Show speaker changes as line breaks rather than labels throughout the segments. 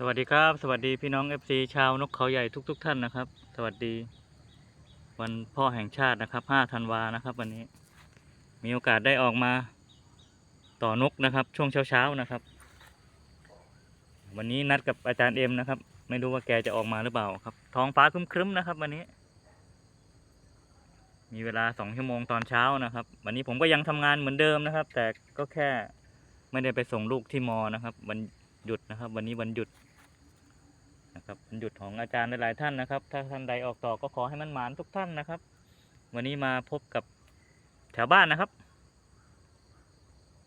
สวัสดีครับ สวัสดีพี่น้อง FC ชาวนกเขาใหญ่ทุกๆทท่านนะครับ สวัสดี วันพ่อแห่งชาตินะครับ 5 ธันวานะครับ วันนี้ มีโอกาสได้ออกมา ต่อนกนะครับ ช่วงเช้าๆนะครับ วันนี้นัดกับอาจารย์เอ็มนะครับ ไม่รู้ว่าแกจะออกมาหรือเปล่าครับ ท้องฟ้าครึ้มๆนะครับ วันนี้ มีเวลาสองชั่วโมงตอนเช้านะครับ วันนี้ผมก็ยังทำงานเหมือนเดิมนะครับ แต่ก็แค่ไม่ได้ไปส่งลูกที่มอนะครับ วันหยุดนะครับ วันนี้วันหยุด นะครับวันหยุดของอาจารย์หลายๆท่านนะครับ ถ้าท่านใดออกต่อก็ขอให้มันหมานทุกท่านนะครับ วันนี้มาพบกับแถวบ้านนะครับ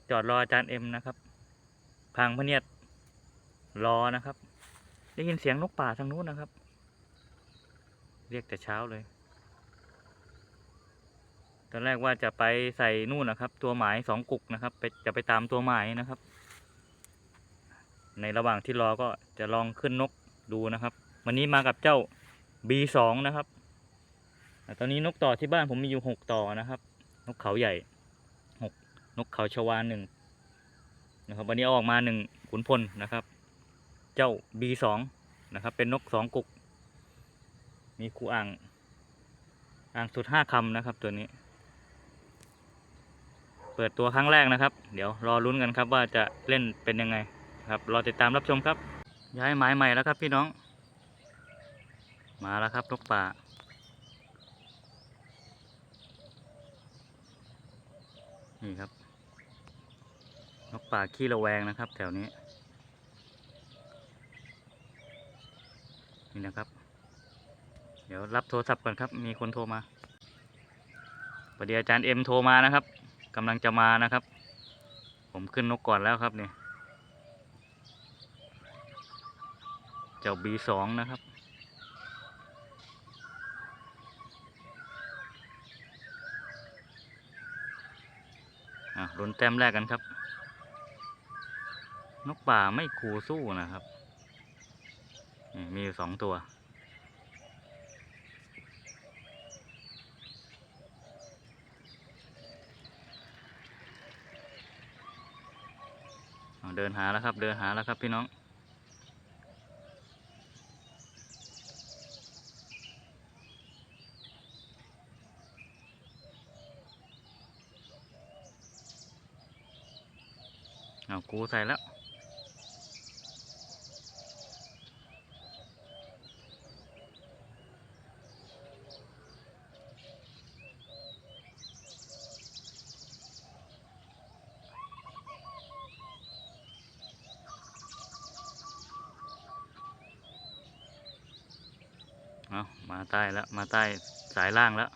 จอดรออาจารย์เอ็มนะครับ พังพะเนียดรอนะครับ ได้ยินเสียงนกป่าทางนู้นนะครับ เรียกแต่เช้าเลยตอนแรกว่าจะไปใส่นู่นนะครับ ตัวหมายสองกุกนะครับไปจะไปตามตัวหมายนะครับ ในระหว่างที่รอก็จะลองขึ้นนก ดูนะครับ วันนี้มากับเจ้า B2 นะครับตอนนี้นกต่อที่บ้านผมมีอยู่หกต่อนะครับ นกเขาใหญ่หกนกเขาชวาหนึ่งนะครับ วันนี้อออกมาหนึ่งขุนพลนะครับ เจ้า B2 นะครับ เป็นนกสองกุก มีคูอ่าง อ่างสุดห้าคำนะครับ ตัวนี้ เปิดตัวครั้งแรกนะครับ เดี๋ยวรอลุ้นกันครับว่าจะเล่นเป็นยังไงครับ รอติดตามรับชมครับ ย้ายหมายใหม่แล้วครับพี่น้อง มาแล้วครับนกป่า นี่ครับ นกป่าขี้ระแวงนะครับ แถวนี้ นี่นะครับ เดี๋ยวรับโทรศัพท์ก่อนครับ มีคนโทรมาพอดีอาจารย์เอ็มโทรมานะครับกำลังจะมานะครับ ผมขึ้นนกก่อนแล้วครับเนี่ย เจ้า B2 นะครับ อะลุ้นแต้มแรกกันครับ นกป่าไม่คูสู้นะครับนี่มีอยู่สองตัวเดินหาแล้วครับ เดินหาแล้วครับพี่น้อง กูใส่แล้ว เอามาใต้แล้ว มาใต้สายล่างแล้ว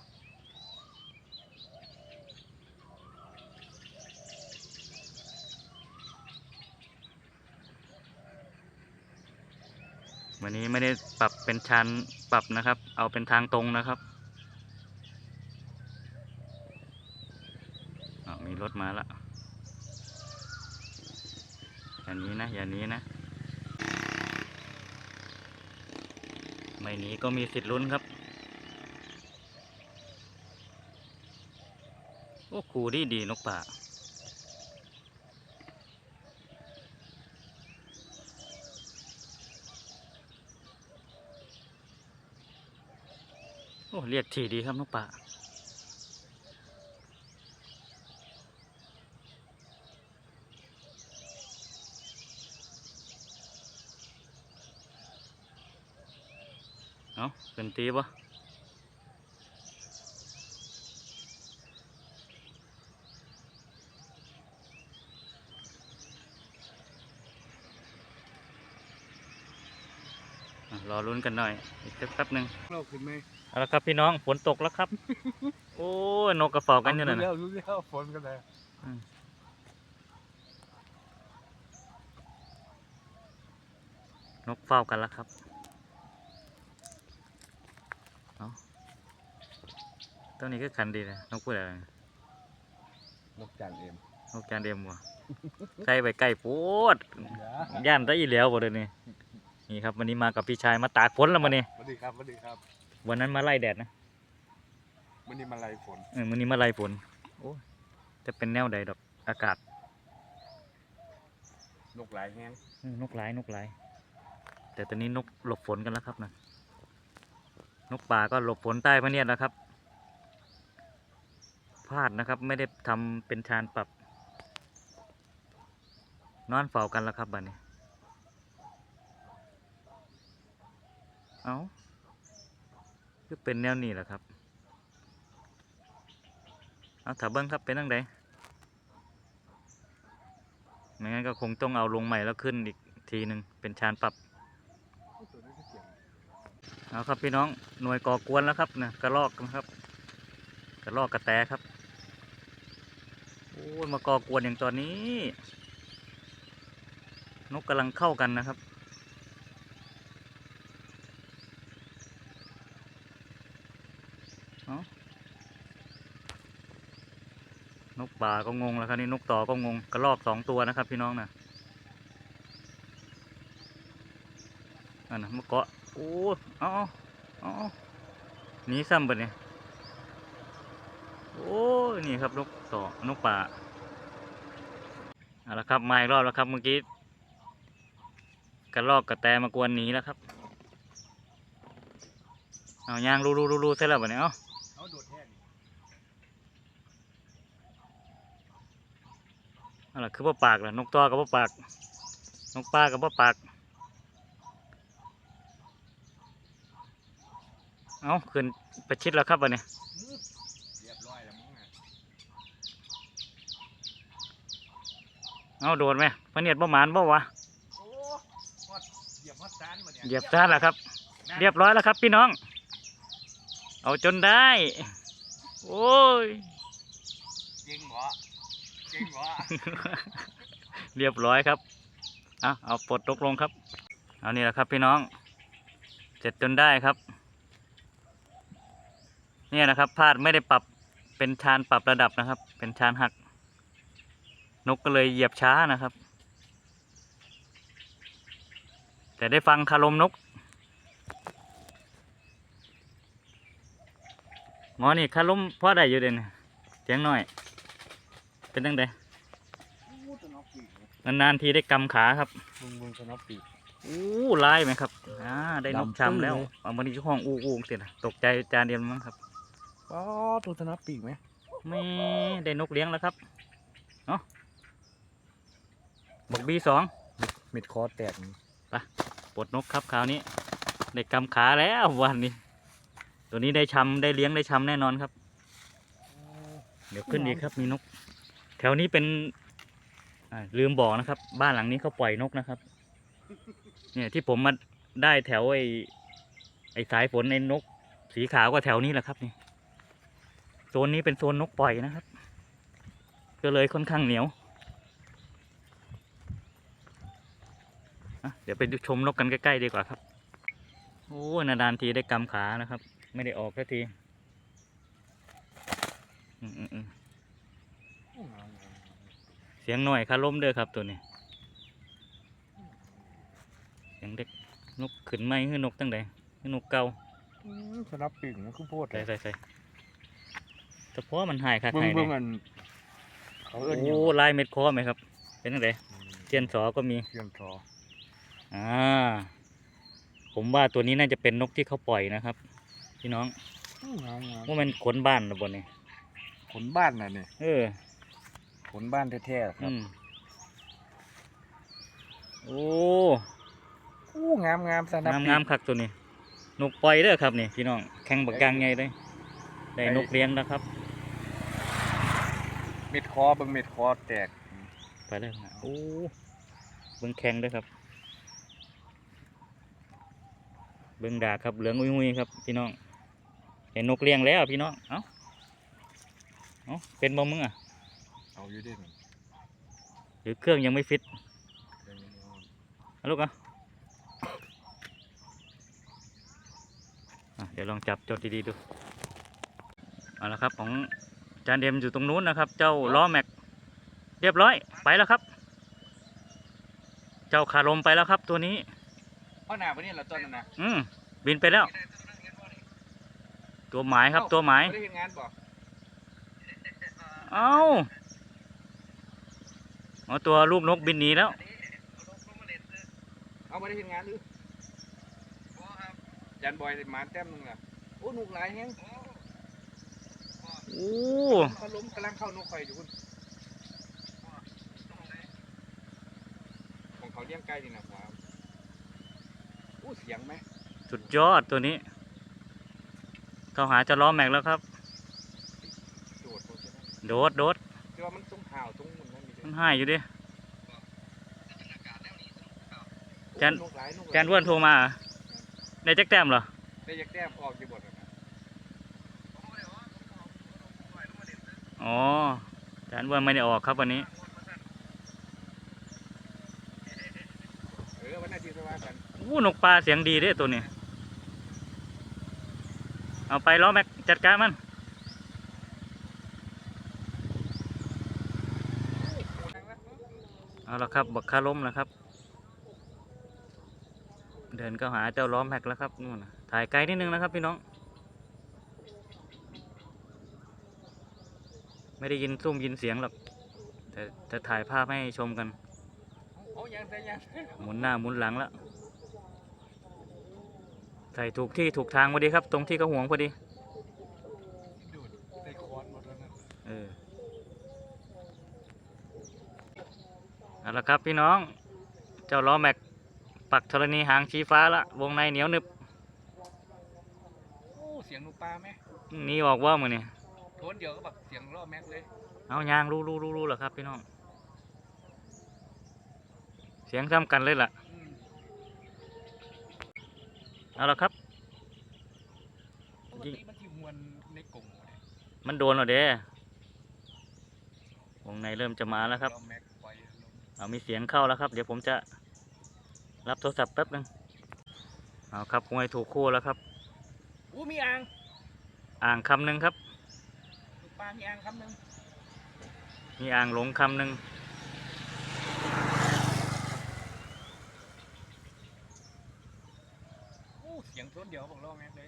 วันนี้ไม่ได้ปรับเป็น ชันปรับนะครับ เอาเป็นทางตรงนะครับมีรถมาล้วอย่าหนี้นะ อย่าหนี้นะ ไม่หนีก็มีสิทธิ์ลุ้นครับ โอ้ครูดีดีนกป่า อ้เรียกถี่ดีครับนกป่าเอาเป็นตีปะ รอลุ้นกันหน่อย อีกสักแป๊บหนึ่ง
เราขึ้นไหม
เอาละครับพี่น้องฝนตกแล้วครับ โอ้ยนกกระเป๋ากันอยู่นั่น
รู้
น่ะ
แล้วรู้แล้วฝนกันเลย
นกเฝ้ากันแล้วครับเอาตัวนี้ก็คันดีนะนกพูดอะไร
นกจานเอ็ม
นกจานเดมวะใกล้ไปใกล้โพด
อย่า
ย่านได้อีแล้วบ่เดี๋ยวนี้ นี่ครับวันนี้มากับพี่ชายมาตากฝนแล้วมาเนี่ย
สวัสดีครับสวัสดีครับ
วันนั้นมาไล่แดดนะ
วันนี้มาไล่ฝน
เออวันนี้มาไล่ฝนโอ้ยจะเป็นแนวใดดอกอากาศ
นกหลายแห้ง
อืมนกหลายนกหลาย แต่ตอนนี้นกหลบฝนกันแล้วครับนะนกป่าก็หลบฝนใต้พะเนียดแล้วครับพลาดนะครับ ไม่ได้ทำเป็นชานปรับ นอนเฝ้ากันแล้วครับบัดนี้ เอาคือเป็นแนวนี้แหละครับ เอาถ้าเบิ้งครับเป็นตั้งใดไม่งั้นก็คงต้องเอาลงใหม่แล้วขึ้นอีกทีหนึ่งเป็นชานปรับ
เอา
ครับพี่น้องหน่วยก่อกวนแล้วครับนะกระลอกนะครับ กระลอกกระแตครับโอ้มาก่อกวนอย่างตอนนี้ นกกำลังเข้ากันนะครับ เอา นกป่าก็งงแล้วครับนี่นกต่อก็งงกระลอกสองตัวนะครับ พี่น้องนะอันนะมาเกาะโอ้เอาเอาเอหนีซ้ำไปเนี่ยโอ้นี่ครับนกต่อนกป่าเอาละครับมาอีกรอบแล้วครับเมื่อกี้กระลอกกระแตมากวนหนีแล้วครับเอายางรูรูรูรูเสร็จแล้วปะเนี่ยเอา
เอาโดดแท่น
นั่นแหละคือว่าปากแหละนกตัวกับว่าปาก นกปลากับว่าปาก เอาขึ้นไปชิดแล้วครับวันนี้
เอ้า
โดนไหมพระเนียดบ่หมานบ่วะ
เหยียบฮอดจานมาเนี่ย
เหยียบท่านแล้วครับ เรียบร้อยแล้วครับ พี่น้อง เอาจนได้ โอ้ย
เก่งบ่เก่งบ่
เรียบร้อยครับ เอาเอาปลดตกลงครับ เอานี่แหละครับพี่น้อง เสร็จจนได้ครับ เนี่ยนะครับพลาดไม่ได้ปรับเป็นชานปรับระดับนะครับ เป็นชานหัก นกก็เลยเหยียบช้านะครับ แต่ได้ฟังคารมนกหมอนี่คารมพ่อได้อยู่เด่นเสียงหน่อย เป็นตั้งแต่
โอ้ตัวน้องปีก
นานๆทีได้กำขาครับ
มึงมึงตัวน้องปีก
อู้ลายไหมครับอ่าได้นก
ดำ
ช้ำแล้ว
ปื้อเลย
เอามาที่ห้องอู้อู้เสร็จตกใจจานเดียวมั้งครับ
อ๋อตัวตัวน้องปีกไหม
ไม่ได้นกเลี้ยงแล้วครับเนาะบอกบีสอง
เม็ดคอแตก
ปลดนกครับคราวนี้ได้กำขาแล้ววันนี้ ตัวนี้ได้ช้ำได้เลี้ยงได้ช้ำแน่นอนครับ เดี๋ยวขึ้นอีกครับมีนกแถวนี้เป็นลืมบอกนะครับ บ้านหลังนี้เขาปล่อยนกนะครับ เนี่ยที่ผมมาได้แถวไอ้ไอ้สายฝนในนก สีขาวก็แถวนี้แหละครับนี่โซนนี้เป็นโซนนกปล่อยนะครับ ก็เลยค่อนข้างเหนียวเดี๋ยวไปดูชมนกกันใกล้ๆดีกว่าครับ โอ้นานทีได้กำขานะครับ ไม่ได้ออกสักที อืมอืมอืม เสียงหน่อยคาร่มเด้อครับตัวนี้ เสียงเด็กนกขึ้นไม้คือนกตั้งใดคือนกเก่า
ตัวน้องปีกมันคือโพด
ใส่ใส่ใส่แต่เพราะมันหายคัก
เบิ่ง
หาย
เบิ่
เนี่
ง
ย
อันเขาเอิ้นห
โอ้
ยัง
ลายเม็ดคอไหมครับ เป็นตั้งใดเทียนสอก็มี
เทียนทอ
อ่า ผมว่าตัวนี้น่าจะเป็นนกที่เขาปล่อยนะครับ พี่น้อง
อื้องามงาม
ว่ามันขนบ้านหรือบ่เนี่ย
ขนบ้านน่ะนี่
เออ
ขนบ้านแท้ๆครั
อื
บ
มโอ้
อู้งามงามสนับ
งามงามคักตัวนี้ นกปล่อยเด้อครับนี่พี่น้องแข่งบักยางไงเลยได้นกเลี้ยงนะครับ
เม็ดคอเบิ่งเม็ดคอแตก
ไปเลยนะโอ้เบิ้งแข็งด้วยครับ เบิ้งดากครับเหลืองอุ้ยๆครับ พี่น้องเห็นนกเลี้ยงแล้วพี่น้องเอ้าเอ้าเป็นบ่มึงอะ
เอาอยู่เด้มัน
หรือเครื่องยังไม่ฟิต
เดี๋ยวนี้เอา
เอาลูกอะอะเดี๋ยวลองจับจดดีๆดู เอาละครับของจานเดมอยู่ตรงนู้นนะครับ เจ้าล้อแม็ก เรียบร้อยไปแล้วครับ เจ้าคารมไปแล้วครับตัวนี้
เพราะหน้าวันนี้เราต้นนั่นนะ
อืมบินไปแล้ว ตัวหมายครับตัวหมาย
ได้เห็นงานบ่
เอ้าเอาตัวลูกนกบินหนีแล้ว
เอาไม่ได้เห็นงานหรือจานบอยหมาแต้มนึงล่ะโอ้นุกหลายแฮง
โอ้
เขาล้มกำลังเข้านกข่อยอยู่คุณของเขาเลี้ยงไก่นี่นะว้าวอู้เสียงไหม
สุดยอดตัวนี้ เข้าหาเจะล้อแม็กแล้วครับ
โดดโดดใช่ไหม
โดดโดด
ที่ว่ามันตรงห่าวตรง มันนั่นมี
มันให้อยู่ดิแจน
นกหลายนกหลาย
แจนอ้วนโทรมาเหรอได้แจ็คแต้มเหรอ
ได้ยักแต้มออกกี่บทนะ
อ๋อแจนอ้วนไม่ได้ออกครับวันนี้
เออวันหน้าที่สว่ากัน
อู้นกปลาเสียงดีเด้ตัวนี้ เอาไปล้อแม็กจัดการมัน เอาละครับบักคาล้มแล้วครับ เดินเข้าหาเจ้าล้อมแม็กแล้วครับนู่นนะถ่ายไกลนิดนึงนะครับ พี่น้อง ไม่ได้ยินซุ่มยินเสียงหรอกแต่จะถ่ายภาพให้ชมกันหมุนหน้าหมุนหลังแล้วใส่ถูกที่ถูกทางพอดีครับ ตรงที่เขาห่วงพอดี
ดใส่คอนหมดแล้วนะ
เออเอา ละครับพี่น้อง เจ้าล้อแม็กปักธรณีหางชี้ฟ้าละวงในเหนียวหนึบ
โอ้เสียงนกปลาไหม
หนี่ออกว่ามือนี่
โทนเดียวก็แบบเสียงล่อแม็กเลย
เอายางรู้รู้รู้รู้เหรอครับพี่น้อง เสียงซ้ำกันเลยล่ะ
อืม
เอาละครับ
ปกติมันที่มวนในกลุ่มเนี่ย
มันโดนเหรอเด้วงในเริ่มจะมาแล้วครับ
ล่อแม็กปล่อยลง
เอามีเสียงเข้าแล้วครับ เดี๋ยวผมจะรับโทรศัพท์แป๊บนึงเอาครับมวยถูกคู่แล้วครับ
อู้มีอ่าง
อ่างคำหนึ่งครับ
นกปลามีอ่างคำหนึ่ง
มีอ่างหลงคำหนึ่ง
อู้เสียงโทนเดียวบอกล่อแม็กเลย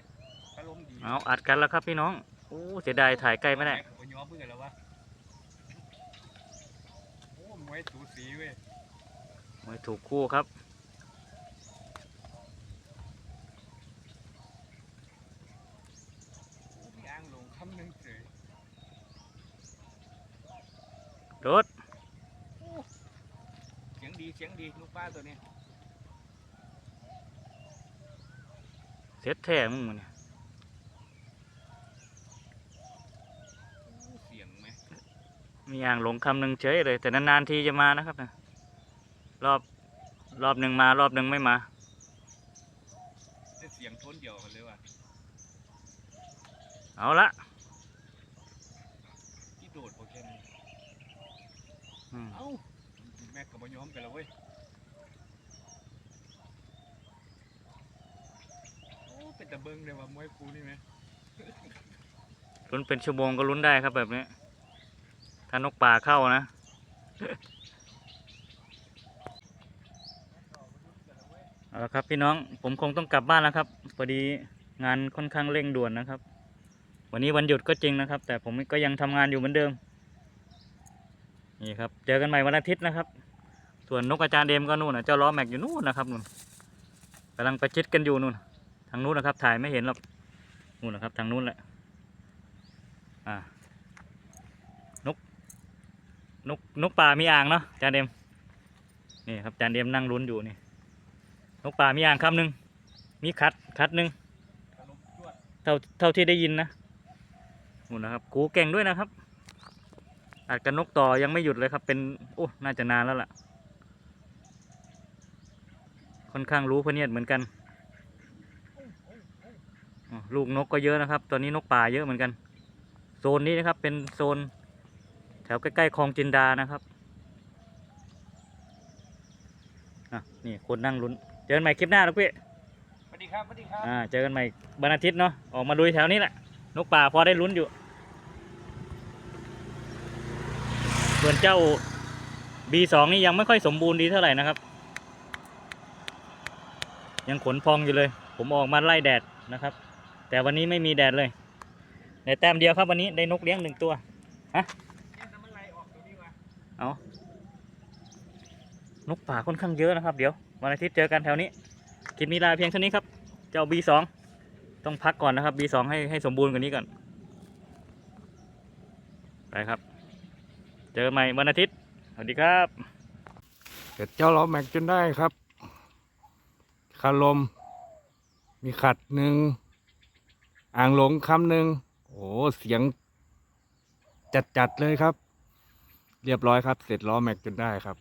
อารมณ์ดี
เอาอัดกันแล้วครับพี่น้องโอ้เสียดายถ่ายใกล้ไม่ได้
แกก็ย้อมเพื่อนแล้ ววะโอ้มวยสูสีเว้ย
มวยถูกคู่ครับ
อู้มีอ่างลงคำหนึ่งเฉย
รถ
อู้เสียงดีเสียงดีนกปลาตัวนี้
เสร็จแท้มึงมันเนี่ย
อู้เสียงไหม
มีอ่างหลงคำหนึ่งเฉยเลย แต่นานๆทีจะมานะครับนะรอบรอบหนึ่งมารอบหนึ่งไม่มา
ได้เสียงโทนเดียวกันเลยว่ะ
เอาละ
ที่โดดโปเกมอน
อืม
เอ้าแม็กกับมาย้อมกันแล้วเว้ยโอ้เป็นตะเบิงเลยว่ามวยครูนี่ไหม
ลุ้นเป็นชั่วโมงก็ลุ้นได้ครับแบบนี้ ถ้านกป่าเข้านะ เอาละครับพี่น้องผมคงต้องกลับบ้านแล้วครับพอดีงานค่อนข้างเร่งด่วนนะครับ วันนี้วันหยุดก็จริงนะครับ แต่ผมก็ยังทำงานอยู่เหมือนเดิม นี่ครับ เจอกันใหม่วันอาทิตย์นะครับ ส่วนนกอาจารย์เดมก็นู่นนะเจ้าล้อแม็กอยู่นู่นนะครับนู่นกำลังประชิดกันอยู่นู่น ทางนู้นนะครับ ถ่ายไม่เห็นหรอกนู่นนะครับ ทางนู้นแหละ อ่า นกนกป่ามีอ่างเนาะจารย์เดมนี่ครับจารย์เดมนั่งลุ้นอยู่นี่นกป่ามีอ่างคำหนึ่งมีคัดคัดหนึ่งเท่าเท่าที่ได้ยินนะนู่นนะครับกูเก่งด้วยนะครับอาจกับนกต่อยังไม่หยุดเลยครับ เป็นโอ้น่าจะนานแล้วล่ะ ค่อนข้างรู้พเนียดเหมือนกันลูกนกก็เยอะนะครับ ตอนนี้นกป่าเยอะเหมือนกัน โซนนี้นะครับเป็นโซน แถวใกล้ๆคลองจินดานะครับอะนี่คนนั่งลุ้น เจอกันใหม่คลิปหน้าแล้วพี่
สวัสดีครับสวัสดีครับ
อ่าเจอกันใหม่วันอาทิตย์เนาะออกมาลุยแถวนี้แหละนกป่าพอได้ลุ้นอยู่ส่วนเจ้า B2 นี่ยังไม่ค่อยสมบูรณ์ดีเท่าไหร่นะครับ ยังขนพองอยู่เลย ผมออกมาไล่แดดนะครับ แต่วันนี้ไม่มีแดดเลยได้แต้มเดียวครับวันนี้ได้นกเลี้ยงหนึ่งตัว
เนี่ยน้ำมันไหลออกตัวนี้ว่ะ
เอา นกป่าค่อนข้างเยอะนะครับ เดี๋ยววันอาทิตย์เจอกันแถวนี้คลิปนี้ลาเพียงเท่านี้ครับ เจ้า B2 ต้องพักก่อนนะครับ B2 ให้ให้สมบูรณ์กว่านี้ก่อน ไปครับ เจอใหม่วันอาทิตย์ สวัสดีครับ
เสร็จเจ้าล้อแม็กจนได้ครับคาลม มีขัดหนึ่ง อ่างหลงคำหนึ่งโอ้เสียงจัดๆเลยครับ เรียบร้อยครับ เสร็จล้อแม็กจนได้ครับ